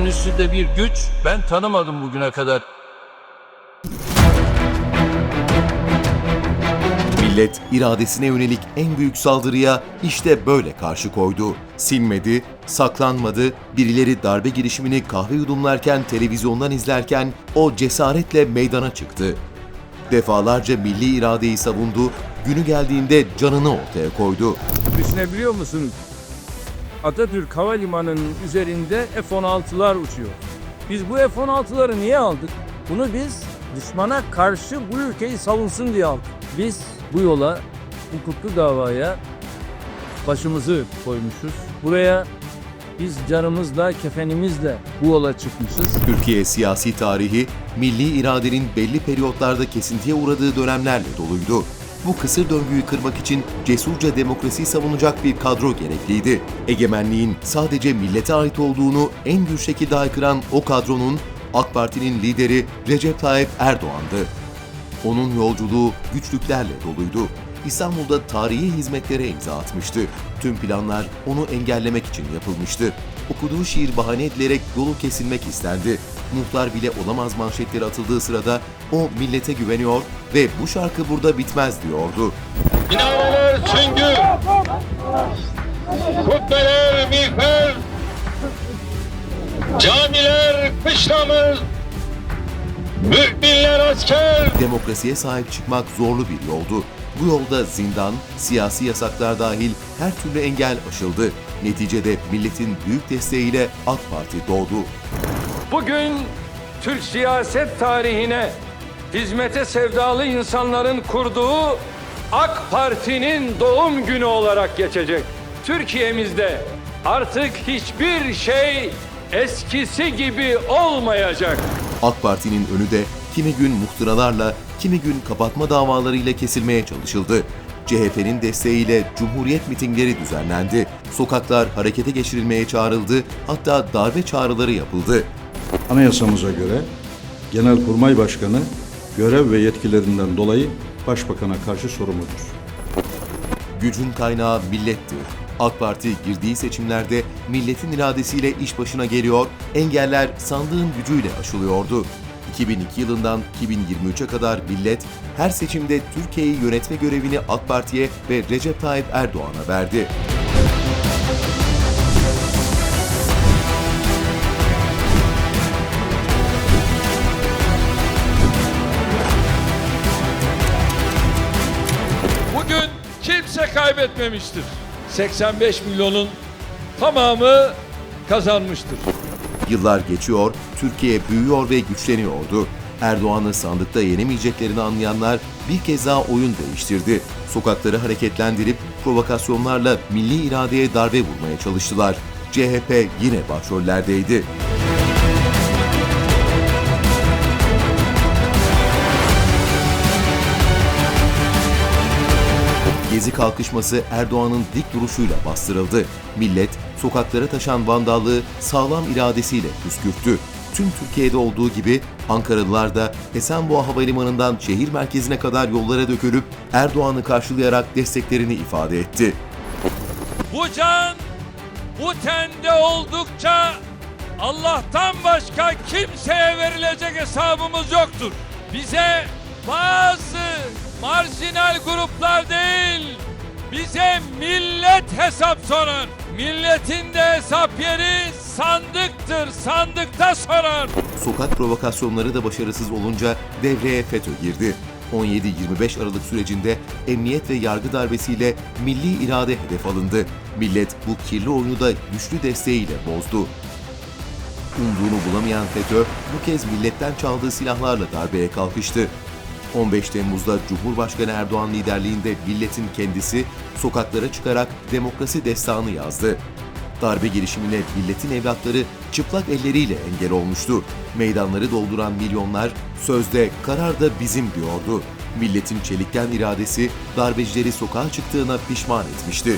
gücünün üstünde bir güç ben tanımadım bugüne kadar. Millet iradesine yönelik en büyük saldırıya işte böyle karşı koydu. Silmedi, saklanmadı, birileri darbe girişimini kahve yudumlarken televizyondan izlerken o cesaretle meydana çıktı. Defalarca milli iradeyi savundu, günü geldiğinde canını ortaya koydu. Düşünebiliyor musunuz? Atatürk Havalimanı'nın üzerinde F-16'lar uçuyor. Biz bu F-16'ları niye aldık? Bunu biz düşmana karşı bu ülkeyi savunsun diye aldık. Biz bu yola, hukuklu davaya başımızı koymuşuz. Buraya biz canımızla, kefenimizle bu yola çıkmışız. Türkiye siyasi tarihi, milli iradenin belli periyotlarda kesintiye uğradığı dönemlerle doluydu. Bu kısır döngüyü kırmak için cesurca demokrasiyi savunacak bir kadro gerekliydi. Egemenliğin sadece millete ait olduğunu en gür şekilde haykıran o kadronun AK Parti'nin lideri Recep Tayyip Erdoğan'dı. Onun yolculuğu güçlüklerle doluydu. İstanbul'da tarihi hizmetlere imza atmıştı. Tüm planlar onu engellemek için yapılmıştı. Okuduğu şiir bahane edilerek yolu kesilmek istendi. Muhtar bile olamaz manşetleri atıldığı sırada o millete güveniyor ve bu şarkı burada bitmez diyordu. Minareler süngü, kubbeler miğfer, camiler kışlamız, müminler asker. Demokrasiye sahip çıkmak zorlu bir yoldu. Bu yolda zindan, siyasi yasaklar dahil her türlü engel aşıldı. Neticede milletin büyük desteğiyle AK Parti doğdu. Bugün Türk siyaset tarihine hizmete sevdalı insanların kurduğu AK Parti'nin doğum günü olarak geçecek. Türkiye'mizde artık hiçbir şey eskisi gibi olmayacak. AK Parti'nin önü de kimi gün muhtıralarla, kimi gün kapatma davalarıyla kesilmeye çalışıldı. CHP'nin desteğiyle Cumhuriyet mitingleri düzenlendi. Sokaklar harekete geçirilmeye çağrıldı, hatta darbe çağrıları yapıldı. Anayasamıza göre Genelkurmay Başkanı görev ve yetkilerinden dolayı Başbakan'a karşı sorumludur. Gücün kaynağı milletti. AK Parti girdiği seçimlerde milletin iradesiyle iş başına geliyor, engeller sandığın gücüyle aşılıyordu. 2002 yılından 2023'e kadar millet her seçimde Türkiye'yi yönetme görevini AK Parti'ye ve Recep Tayyip Erdoğan'a verdi. Kaybetmemiştir. 85 milyonun tamamı kazanmıştır. Yıllar geçiyor, Türkiye büyüyor ve güçleniyordu. Erdoğan'ı sandıkta yenemeyeceklerini anlayanlar bir kez daha oyun değiştirdi. Sokakları hareketlendirip provokasyonlarla milli iradeye darbe vurmaya çalıştılar. CHP yine başrollerdeydi. Gezi kalkışması Erdoğan'ın dik duruşuyla bastırıldı. Millet sokaklara taşan vandallığı sağlam iradesiyle püskürttü. Tüm Türkiye'de olduğu gibi Ankaralılar da Esenboğa Havalimanı'ndan şehir merkezine kadar yollara dökülüp Erdoğan'ı karşılayarak desteklerini ifade etti. Bu can bu tende oldukça Allah'tan başka kimseye verilecek hesabımız yoktur. Bize bazı marjinal gruplar değil, bize millet hesap sorar. Milletin de hesap yeri sandıktır, sandıkta sorar. Sokak provokasyonları da başarısız olunca devreye FETÖ girdi. 17-25 Aralık sürecinde emniyet ve yargı darbesiyle milli irade hedef alındı. Millet bu kirli oyunu da güçlü desteğiyle bozdu. Umduğunu bulamayan FETÖ bu kez milletten çaldığı silahlarla darbeye kalkıştı. 15 Temmuz'da Cumhurbaşkanı Erdoğan liderliğinde milletin kendisi sokaklara çıkarak demokrasi destanı yazdı. Darbe girişimine milletin evlatları çıplak elleriyle engel olmuştu. Meydanları dolduran milyonlar sözde karar da bizim diyordu. Milletin çelikten iradesi darbecileri sokağa çıktığına pişman etmişti.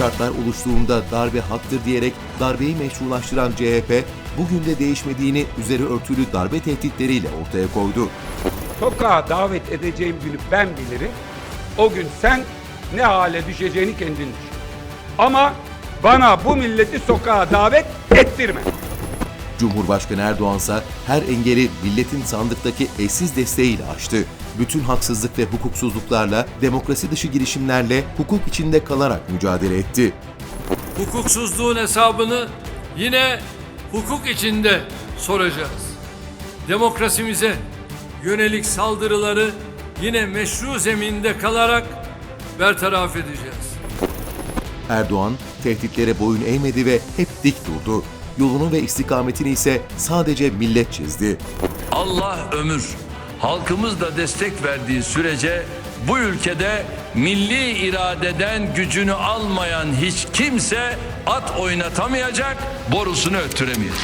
Şartlar oluştuğunda darbe haktır diyerek darbeyi meşrulaştıran CHP, bugün de değişmediğini üzeri örtülü darbe tehditleriyle ortaya koydu. sokağa davet edeceğim günü ben bilirim. O gün sen ne hale düşeceğini kendin düşün. Ama bana bu milleti sokağa davet ettirme. Cumhurbaşkanı Erdoğan ise her engeli milletin sandıktaki eşsiz desteğiyle aştı. Bütün haksızlık ve hukuksuzluklarla, demokrasi dışı girişimlerle hukuk içinde kalarak mücadele etti. Hukuksuzluğun hesabını yine hukuk içinde soracağız. Demokrasimize yönelik saldırıları yine meşru zeminde kalarak bertaraf edeceğiz. Erdoğan tehditlere boyun eğmedi ve hep dik durdu. Yolunu ve istikametini ise sadece millet çizdi. Allah ömür, halkımız da destek verdiği sürece bu ülkede milli iradeden gücünü almayan hiç kimse at oynatamayacak, borusunu öttüremeyecek.